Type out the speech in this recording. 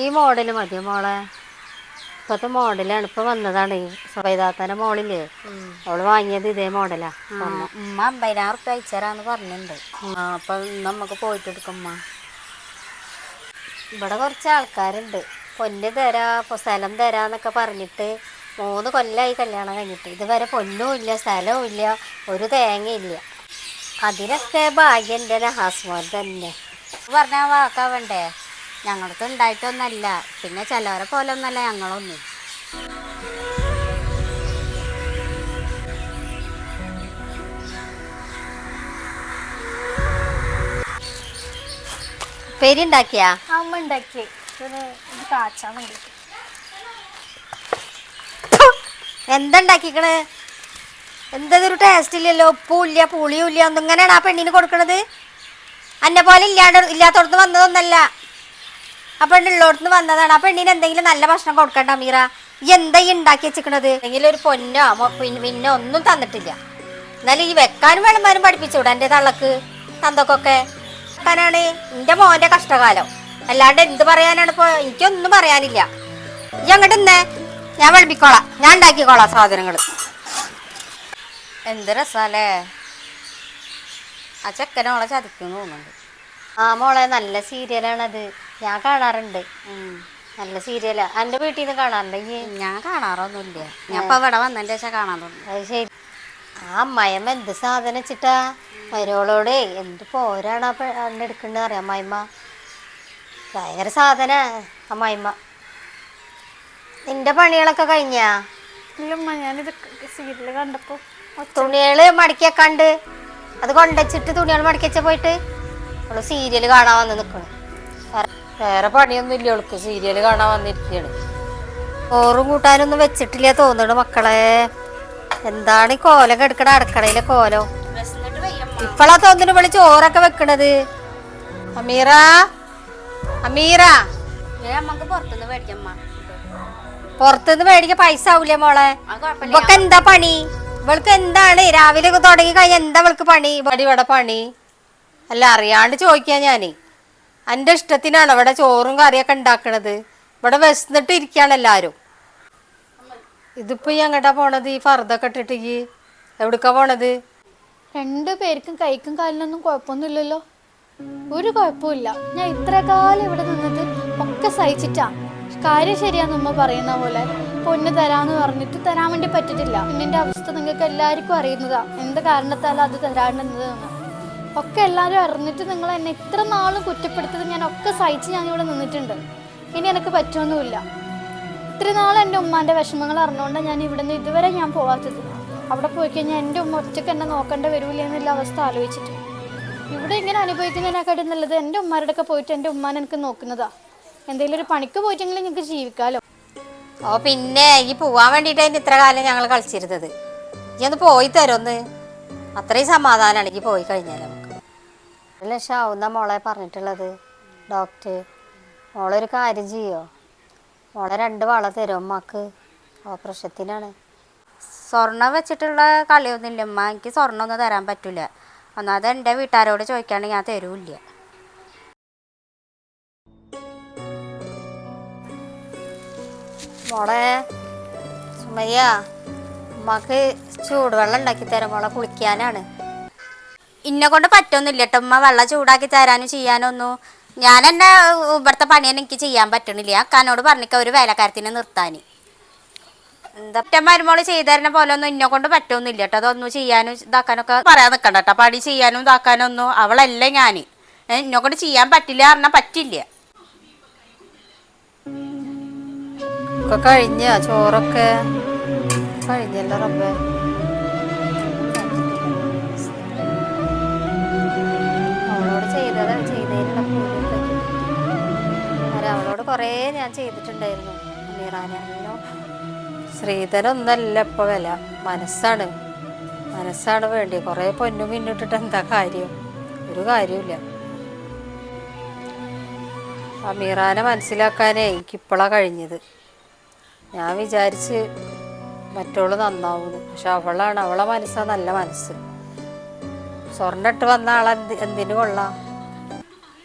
ഈ മോഡൽ മതി മോളെ? ഇപ്പത്തെ മോഡലാണ്. ഇപ്പൊ വന്നതാണ്. സുബൈദാത്തന്റെ മോളില്ലേ? അവൾ വാങ്ങിയത് ഇതേ മോഡലാ. ഉമ്മ അമ്പതിനായിരം റുപ്യ അയച്ചാന്ന് പറഞ്ഞിട്ടുണ്ട് അപ്പൊ നമുക്ക് പോയിട്ട് എടുക്കും ഉമ്മ. ഇവിടെ കുറച്ച് ആൾക്കാരുണ്ട്. പൊന്ന് തരാ ഇപ്പൊ സ്ഥലം തരാന്നൊക്കെ പറഞ്ഞിട്ട് മൂന്ന് കൊല്ലമായി കല്യാണം കഴിഞ്ഞിട്ട്. ഇതുവരെ പൊന്നും ഇല്ല സ്ഥലവും ഇല്ല ഒരു തേങ്ങയില്ല അതിനൊക്കെ ഭാഗ്യം എന്റെ ഹസ്ബൻഡ് തന്നെ. പറഞ്ഞാ വാക്കാവണ്ടേ ഞങ്ങൾക്ക് ഉണ്ടായിട്ടൊന്നല്ല. പിന്നെ ചിലവരെ പോലെ ഒന്നല്ല ഞങ്ങളൊന്നും. പെരി ഉണ്ടാക്കിയാ അമ്മ ഉണ്ടാക്കി. ഇത് ഇത് കാച്ചാൻ വേണ്ടിയിട്ട്. എന്താ ഉണ്ടാക്കിക്കണ്? എന്തൊരു ടേസ്റ്റ് ഇല്ലല്ലോ? ഉപ്പും ഇല്ല പുളിയും ഇല്ല. ഒന്നും ഇങ്ങനെയാണ് ആ പെണ്ണിന് കൊടുക്കണത്? അന്നെ പോലെ ഇല്ലാണ്ട് ഇല്ലാത്തോടത്ത് വന്നതൊന്നല്ല. ആ പെണ്ണുള്ളോടത്ത് വന്നതാണ്. ആ പെണ്ണിന് എന്തെങ്കിലും നല്ല ഭക്ഷണം കൊടുക്കണ്ട മീറ? ഈ എന്താ ഈ ഉണ്ടാക്കി വെച്ചിക്കണത്? എന്തെങ്കിലും ഒരു പൊന്നോ പിന്നോ ഒന്നും തന്നിട്ടില്ല. എന്നാലും ഈ വെക്കാനും വിളമ്പാനും പഠിപ്പിച്ചുകൂടെ എന്റെ തള്ളക്ക് തന്തക്കൊക്കെ. വെക്കാനാണ് എന്റെ മോന്റെ കഷ്ടകാലം. അല്ലാണ്ട് എന്ത് പറയാനാണ് ഇപ്പോൾ എനിക്കൊന്നും പറയാനില്ല. ഈ അങ്ങോട്ട് ഇന്നേ ഞാൻ വെളുപ്പിക്കോളാം ഞാൻ ഉണ്ടാക്കിക്കോളാം സാധനങ്ങൾ എന്ത് രസാലേ ആ ചെക്കനോളെ ചതിക്കുന്നു തോന്നുന്നുണ്ട്. ആ മോളെ നല്ല സീരിയലാണത്. ഞാൻ കാണാറുണ്ട്. നല്ല സീരിയലാ. എന്റെ വീട്ടിൽ നിന്ന് കാണാറുണ്ട് ഞാൻ കാണാറൊന്നുമില്ല ഞാൻ ഇപ്പൊ ഇവിടെ വന്നതിന്റെ ശേഷം കാണാൻ തോന്നുന്നു അത് ശരി. ആ അമ്മായിയമ്മ എന്ത് സാധനം വെച്ചിട്ടാ? മരോളോട് എന്ത് പോരാണ് ആ പെണ്ണ് എടുക്കണെന്ന് അറിയാം അമ്മായിമ്മ ഭയങ്കര സാധന അമ്മായിമ്മ നിന്റെ പണികളൊക്കെ കഴിഞ്ഞാ? ഇല്ലമ്മ ഞാനിത് സീരിയൽ കണ്ടപ്പോ തുണികൾ മടക്കിയ കണ്ട് അത് കൊണ്ടുവച്ചിട്ട് തുണികൾ മടക്കി വെച്ച പോയിട്ട്? അവൾ സീരിയൽ കാണാൻ വന്ന് നിക്കണ്. വേറെ- പണിയൊന്നും ഇല്ല അവൾക്ക് സീരിയൽ കാണാൻ വന്നിരിക്കുകയാണ് ചോറും കൂട്ടാനൊന്നും വെച്ചിട്ടില്ല തോന്നണ് മക്കളെ. എന്താണ് ഈ കോലം കെടുക്കണ അടുക്കളയിലെ കോലം? ഇപ്പളാ തോന്നുന്നു വിളി ചോറൊക്കെ വെക്കണത്. അമീറ അമീറ. പുറത്തുനിന്ന് മേടിക്കാൻ പൈസ ആവൂലേ മോളെ? ഇവക്ക് എന്താ പണി? ഇവൾക്ക് എന്താണ്? രാവിലെ തുടങ്ങി കഴിഞ്ഞാൽ എന്താ ഇവൾക്ക് പണി? ഇവിടെ പണി. അല്ല അറിയാണ്ട് ചോദിക്കാം ഞാൻ. എന്റെ ഇഷ്ടത്തിനാണ് ഇവിടെ ചോറും കറിയൊക്കെ ഉണ്ടാക്കണത്. ഇവിടെ വിശന്നിട്ട് ഇരിക്കാണ് എല്ലാരും. ഇതിപ്പോ ഈ പോണത്? ഈ ഫർദൊക്കെ ഇട്ടിട്ട് ഈ എവിടക്കാ പോണത്? രണ്ടു പേർക്കും കൈക്കും കാലിനൊന്നും കുഴപ്പമൊന്നുമില്ലല്ലോ. ഒരു കുഴപ്പമില്ല ഞാൻ ഇത്ര കാലം ഇവിടെ നിന്നത് ഒക്കെ സഹിച്ചിട്ടാ. കാര്യം ശരിയാന്ന് ഉമ്മ പറയുന്ന പോലെ പൊന്ന് തരാന്ന് പറഞ്ഞിട്ട് തരാൻ വേണ്ടി പറ്റിട്ടില്ല പെണ്ണിന്റെ അവസ്ഥ നിങ്ങൾക്ക് എല്ലാവർക്കും അറിയുന്നതാ. എന്ത് കാരണത്താലും അത് തരാണ്ടെന്ന് ഒക്കെ എല്ലാവരും അറിഞ്ഞിട്ട് നിങ്ങൾ എന്നെ ഇത്ര നാളും കുറ്റപ്പെടുത്തത് ഞാൻ ഒക്കെ സഹിച്ച് ഞാൻ ഇവിടെ നിന്നിട്ടുണ്ട്. ഇനി എനിക്ക് പറ്റുമൊന്നുമില്ല ഇത്ര നാൾ എന്റെ ഉമ്മാന്റെ വിഷമങ്ങൾ അറിഞ്ഞുകൊണ്ട് ഞാൻ ഇവിടെ നിന്ന് ഇതുവരെ ഞാൻ പോവാത്തത്. അവിടെ പോയി കഴിഞ്ഞാൽ എന്റെ ഉമ്മ ഒറ്റയ്ക്ക് എന്നെ നോക്കേണ്ട വരില്ല എന്നുള്ള അവസ്ഥ ആലോചിച്ചിട്ട്. ഇവിടെ ഇങ്ങനെ അനുഭവിക്കുന്നതിനെക്കാട്ടും നല്ലത് എന്റെ ഉമ്മാരുടെ ഒക്കെ പോയിട്ട് എന്റെ ഉമ്മാൻ എനിക്ക് നോക്കുന്നതാ. എന്തെങ്കിലും ഒരു പണിക്ക് പോയിട്ടെങ്കിലും ഞങ്ങൾക്ക് ജീവിക്കാലോ. ഓ പിന്നെ ഈ പോവാൻ വേണ്ടിയിട്ടായിരുന്നു ഇത്ര കാലം ഞങ്ങൾ കളിച്ചിരുന്നത്. ഈ ഒന്ന് പോയി തരുമെന്ന് അത്രയും സമാധാനമാണ് ഈ പോയി കഴിഞ്ഞാൽ നമുക്ക്. ലക്ഷം മോളെ പറഞ്ഞിട്ടുള്ളത്? ഡോക്ടർ മോളൊരു കാര്യം ചെയ്യോ? മോളെ രണ്ട് വള തരും അമ്മയ്ക്ക് ഓപ്പറേഷത്തിനാണ്. സ്വർണം വെച്ചിട്ടുള്ള കളിയൊന്നുമില്ല. ഉമ്മ എനിക്ക് സ്വർണം ഒന്നും തരാൻ പറ്റില്ല ഒന്നാമത് എന്റെ വീട്ടുകാരോട് ചോദിക്കാണ്ട് ഞാൻ തരൂല്ല. മോളെ സുമയ്യ ഉമ്മക്ക് ചൂടുവെള്ളം ഉണ്ടാക്കി തരാം. മോളെ കുളിക്കാനാണ്. ഇന്നെ കൊണ്ട് പറ്റൊന്നുമില്ല കേട്ടോ ഉമ്മ വെള്ളം ചൂടാക്കി തരാനും ചെയ്യാനൊന്നും. ഞാൻ എന്നെ ഇവിടുത്തെ പണി തന്നെ എനിക്ക് ചെയ്യാൻ പറ്റണില്ല. അക്കാനോട് പറഞ്ഞിക്ക ഒരു വേലക്കാരത്തിനെ നിർത്താൻ എന്താ ഒറ്റ മരുമോൾ ചെയ്തു തരുന്ന പോലെ ഒന്നും ഇന്നെ കൊണ്ട് പറ്റൊന്നുമില്ല കേട്ടോ അതൊന്നും ചെയ്യാനും ഇതാക്കാനൊക്കെ പറയാൻ നിൽക്കണ്ട കേട്ടോ പണി ചെയ്യാനും ഇതാക്കാനൊന്നും അവളല്ല ഞാൻ ഇന്നെ കൊണ്ട് ചെയ്യാൻ പറ്റില്ല പറഞ്ഞാൽ പറ്റില്ല. കഴിഞ്ഞ? ചോറൊക്കെ കഴിഞ്ഞല്ലോ റബ്ബേ? കുറേ ഞാൻ ചെയ്തിട്ടുണ്ടായിരുന്നു. അമീറാനല്ലോ ശ്രീധരൊന്നല്ല ഇപ്പൊ വില. മനസ്സാണ്. മനസ്സാണ് വേണ്ടി കുറേ പൊന്നും പിന്നിട്ടിട്ട് എന്താ കാര്യം? ഒരു കാര്യമില്ല അമീറാനെ മനസ്സിലാക്കാനേ എനിക്കിപ്പോഴാണ് കഴിഞ്ഞത്. ഞാൻ വിചാരിച്ച് മറ്റോൾ നന്നാവും പക്ഷെ അവളാണ്. അവളെ മനസ്സാ നല്ല മനസ്സ്. സ്വർണിട്ട് വന്ന ആളെന്ത് എന്തിനു കൊള്ളാം?